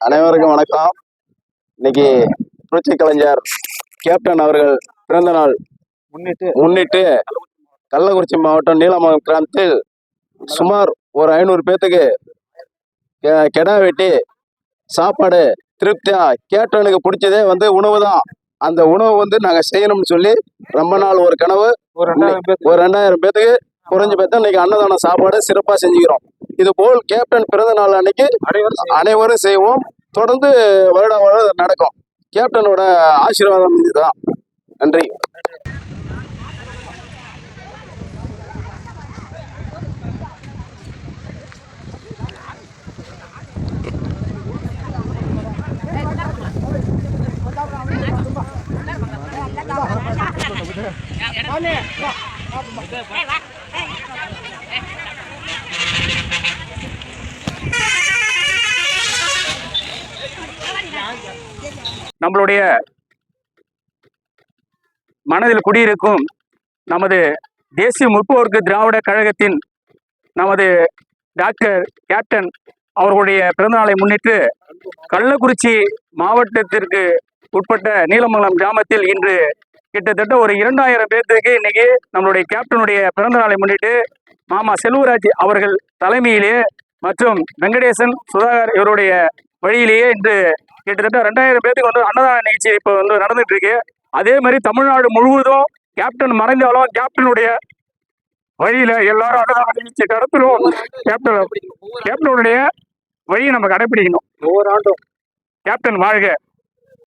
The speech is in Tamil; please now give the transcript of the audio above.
அனைவருக்கும் வணக்கம். இன்னைக்கு புரட்சி கலைஞர் கேப்டன் அவர்கள் பிறந்த நாள் முன்னிட்டு முன்னிட்டு கள்ளக்குறிச்சி மாவட்டம் நீலமங்கலம் கிராமத்தில் சுமார் ஒரு ஐநூறு பேத்துக்கு கெ- கெடா வெட்டி சாப்பாடு திருப்தியா கேப்டனுக்கு பிடிச்சதே வந்து உணவு தான். அந்த உணவு வந்து நாங்கள் செய்யணும்னு சொல்லி ரொம்ப நாள் ஒரு கனவு. ஒரு ரெண்டாயிரம் பேர் ஒரு ரெண்டாயிரம் பேத்துக்கு குறைஞ்ச பேர்த்த இன்னைக்கு அன்னதான சாப்பாடு சிறப்பாக செஞ்சுக்கிறோம். இது போல் கேப்டன் பிறந்த நாள் அன்னைக்கு அனைவரும் அனைவரும் செய்வோம். தொடர்ந்து வருட வருடம் நடக்கும். கேப்டனோட ஆசீர்வாதம் இதுதான். நன்றி. நம்மளுடைய மனதில் குடியிருக்கும் நமது தேசிய முற்போக்கு திராவிட கழகத்தின் நமது டாக்டர் கேப்டன் அவர்களுடைய பிறந்தநாளை முன்னிட்டு கள்ளக்குறிச்சி மாவட்டத்திற்கு உட்பட்ட நீலமங்கலம் கிராமத்தில் இன்று கிட்டத்தட்ட ஒரு இரண்டாயிரம் பேர்த்துக்கு இன்னைக்கு நம்மளுடைய கேப்டனுடைய பிறந்த நாளை முன்னிட்டு மாமா செல்வராஜ் அவர்கள் தலைமையிலே மற்றும் வெங்கடேசன் சுதாகர் இவருடைய வழியிலேயே இன்று கிட்டத்தட்ட ரெண்டாயிரம் பேருக்கு வந்து அன்னதான நிகழ்ச்சி இப்போ வந்து நடந்துட்டு இருக்கு அதே மாதிரி தமிழ்நாடு முழுவதும் கேப்டன் மறைந்தாலும் கேப்டனுடைய வழியில எல்லாரும் அன்னதான நிகழ்ச்சி நடத்தணும். கேப்டன் கேப்டனுடைய வழியை நம்ம கடைபிடிக்கணும் ஒவ்வொரு ஆண்டும். கேப்டன் வாழ்க.